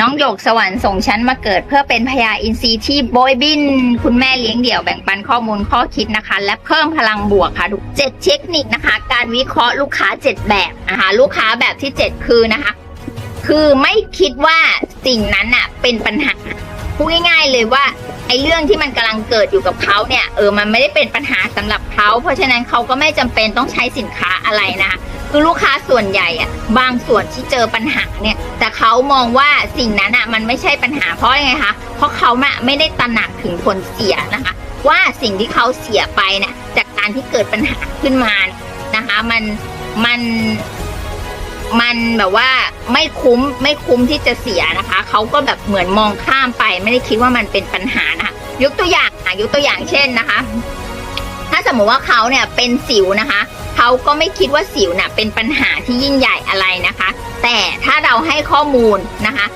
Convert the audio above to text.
น้องหยกสวรรค์ส่งฉันมาเกิดเพื่อเป็นพญาอินทรีย์ที่โบยบิน คุณแม่เลี้ยงเดี่ยวแบ่งปันข้อมูลข้อคิดนะคะ และเพิ่มพลังบวกค่ะทุกเจ็ดเทคนิคนะคะ การวิเคราะห์ลูกค้าเจ็ดแบบนะคะลูกค้าแบบที่เจ็ดคือนะคะ คือไม่คิดว่าสิ่งนั้นอะเป็นปัญหา พูดง่าย ๆ เลยว่าไอ้เรื่องที่มันกำลังเกิดอยู่กับเขาเนี่ยเออมันไม่ได้เป็นปัญหาสำหรับเขาเพราะฉะนั้นเขาก็ไม่จำเป็นต้องใช้สินค้าอะไรนะคะคือลูกค้าส่วนใหญ่อะบางส่วนที่เจอปัญหาเนี่ยแต่เขามองว่าสิ่งนั้นอะมันไม่ใช่ปัญหาเพราะยังไงคะเพราะเขาน่ะไม่ได้ตระหนักถึงผลเสียนะคะ ว่าสิ่งที่เขาเสียไปเนี่ยจากการที่เกิดปัญหาขึ้นมานะคะ มันมัน มันแบบว่าไม่คุ้มไม่คุ้มที่จะเสียนะคะเขาก็แบบเหมือนมองข้ามไปไม่ได้คิดว่ามันเป็นปัญหานะคะยกตัวอย่างอะยกตัวอย่างเช่นนะคะ ถ้าสมมติว่าเขาเนี่ยเป็นสิวนะคะเขาก็ไม่คิดว่าสิวเนี่ยเป็นปัญหาที่ยิ่งใหญ่อะไรนะคะ แต่ถ้าเราให้ข้อมูลนะคะ